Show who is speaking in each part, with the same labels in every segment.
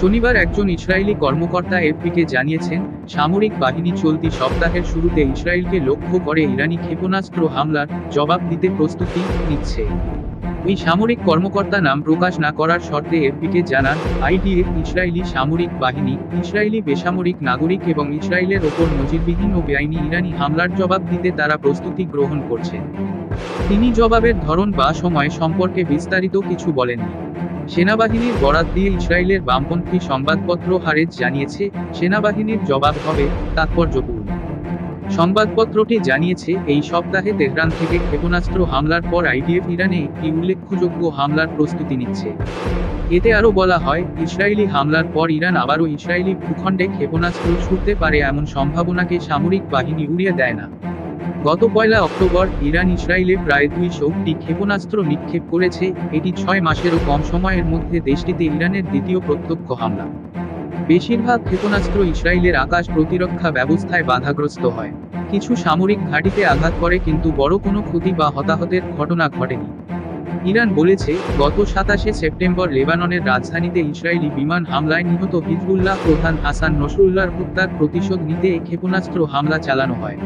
Speaker 1: শনিবার একজন ইসরায়েলি কর্মকর্তা এফপিকে জানিয়েছেন, সামরিক বাহিনী চলতি সপ্তাহের শুরুতে ইসরায়েলকে লক্ষ্য করে ইরানি ক্ষেপণাস্ত্র হামলার জবাব দিতে প্রস্তুতি নিচ্ছে। ওই সামরিক কর্মকর্তা নাম প্রকাশ না করার শর্তে এফপিকে জানান আইডিএফ ইসরায়েলি সামরিক বাহিনী, ইসরায়েলি বেসামরিক নাগরিক এবং ইসরায়েলের ওপর নজিরবিহীন ও বেআইনি ইরানি হামলার জবাব দিতে তারা প্রস্তুতি গ্রহণ করছে। তিনি জবাবের ধরন বা সময় সম্পর্কে বিস্তারিত কিছু বলেননি। সেনাবাহিনীর বরাত দিয়ে ইসরায়েলের বামপন্থী সংবাদপত্র হারেজ জানিয়েছে, সেনাবাহিনীর জবাব হবে তাৎপর্যপূর্ণ। সংবাদপত্রটি জানিয়েছে, এই সপ্তাহে তেহরান থেকে ক্ষেপণাস্ত্র হামলার পর আইডিএফ ইরানে একটি উল্লেখযোগ্য হামলার প্রস্তুতি নিচ্ছে। এতে আরও বলা হয়, ইসরায়েলি হামলার পর ইরান আবারও ইসরায়েলি ভূখণ্ডে ক্ষেপণাস্ত্র ছুটতে পারে এমন সম্ভাবনাকে সামরিক বাহিনী উড়িয়ে দেয় না। গত পয়লা অক্টোবর, ইরান ইসরায়েলে প্রায় দুইশোটি ক্ষেপণাস্ত্র নিক্ষেপ করেছে, এটি ছয় মাসেরও কম সময়ের মধ্যে দেশটিতে ইরানের দ্বিতীয় প্রত্যক্ষ হামলা। বেশিরভাগ ক্ষেপণাস্ত্র ইসরায়েলের আকাশ প্রতিরক্ষা ব্যবস্থায় বাধাগ্রস্ত হয়। কিছু সামরিক ঘাঁটিতে আঘাত করে কিন্তু বড় কোনো ক্ষতি বা হতাহতের ঘটনা ঘটেনি। ইরান বলেছে, গত সাতাশে সেপ্টেম্বর লেবাননের রাজধানীতে ইসরায়েলি বিমান হামলায় নিহত হিজবুল্লাহ প্রধান হাসান নসরুল্লাহর হত্যার প্রতিশোধ নিতে এই ক্ষেপণাস্ত্র হামলা চালানো হয়।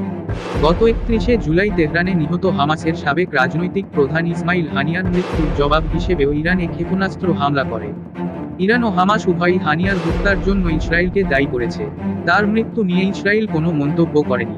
Speaker 1: গত একত্রিশে জুলাই তেহরানে নিহত হামাসের সাবেক রাজনৈতিক প্রধান ইসমাইল হানিয়ার মৃত্যুর জবাব হিসেবেও ইরানে ক্ষেপণাস্ত্র হামলা করে। ইরান ও হামাস উভয়ই হানিয়ার হত্যার জন্য ইসরায়েলকে দায়ী করেছে। তার মৃত্যু নিয়ে ইসরায়েল কোনো মন্তব্য করেনি।